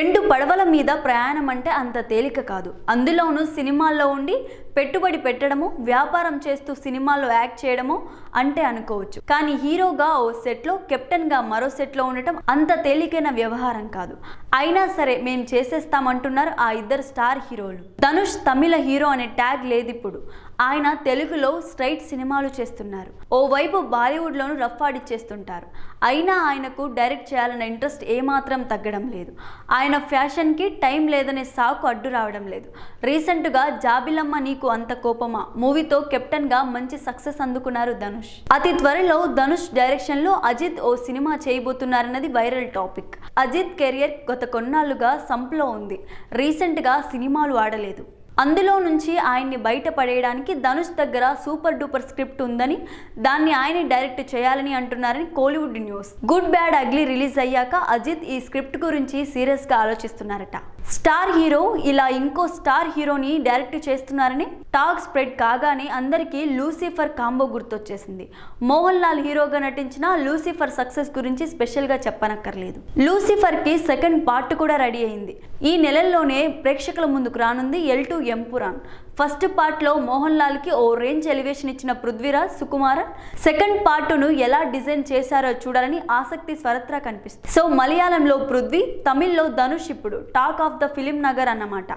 రెండు పడవల మీద ప్రయాణం అంటే అంత తేలిక కాదు. అందులోనూ సినిమాల్లో ఉండి పెట్టుబడి పెట్టడము వ్యాపారం చేస్తూ సినిమాల్లో యాక్ట్ చేయడము అంటే అనుకోవచ్చు. కానీ హీరోగా ఓ సెట్లో కెప్టెన్గా మరో సెట్లో ఉండటం అంత తేలికైన వ్యవహారం కాదు. అయినా సరే మేము చేసేస్తామంటున్నారు ఆ ఇద్దరు స్టార్ హీరోలు. ధనుష్ తమిళ హీరో అనే ట్యాగ్ లేదు ఇప్పుడు ఆయన తెలుగులో స్ట్రైట్ సినిమాలు చేస్తున్నారు. ఓవైపు బాలీవుడ్లోను రఫ్ ఆడిచ్చేస్తుంటారు అయినా ఆయనకు డైరెక్ట్ చేయాలన్న ఇంట్రెస్ట్ ఏమాత్రం తగ్గడం లేదు. ఆయన ఫ్యాషన్కి టైం లేదనే సాకు అడ్డు రావడం లేదు. రీసెంట్గా జాబిలమ్మ నీకు అంత కోపమా? మూవీతో కెప్టెన్గా మంచి సక్సెస్ అందుకున్నారు ధనుష్. అతి త్వరలో ధనుష్ డైరెక్షన్లో అజిత్ ఓ సినిమా చేయబోతున్నారన్నది వైరల్ టాపిక్. అజిత్ కెరియర్ గత కొన్నాళ్ళుగా సంప్లో ఉంది. రీసెంట్గా సినిమాలు ఆడలేదు. అందులో నుంచి ఆయన్ని బయట పడేయడానికి ధనుష్ దగ్గర సూపర్ డూపర్ స్క్రిప్ట్ ఉందని దాన్ని ఆయన డైరెక్ట్ చేయాలని అంటున్నారని Kollywood news. Good bad ugly release అయ్యాక అజిత్ ఈ స్క్రిప్ట్ గురించి సీరియస్గా ఆలోచిస్తున్నారట. స్టార్ హీరో ఇలా ఇంకో స్టార్ హీరోని డైరెక్ట్ చేస్తున్నారని టాక్ స్ప్రెడ్ కాగానే అందరికీ లూసిఫర్ కాంబో గుర్తొచ్చేసింది. మోహన్ లాల్ హీరోగా నటించిన లూసిఫర్ సక్సెస్ గురించి స్పెషల్గా చెప్పనక్కర్లేదు. లూసిఫర్కి సెకండ్ పార్ట్ కూడా రెడీ అయింది. ఈ నెలల్లోనే ప్రేక్షకుల ముందుకు రానుంది ఎల్ టు ఎంపురాన్ ఫస్ట్ పార్ట్లో మోహన్ లాల్కి ఓ రేంజ్ ఎలివేషన్ ఇచ్చిన పృథ్వీరాజ్ సుకుమారన్. సెకండ్ పార్టును ఎలా డిజైన్ చేశారో చూడాలని ఆసక్తి స్వరత్రా కనిపిస్తుంది. సో మలయాళంలో పృథ్వీ తమిళ్ళో ధనుష్ ఇప్పుడు talk of the film Nagar అన్నమాట.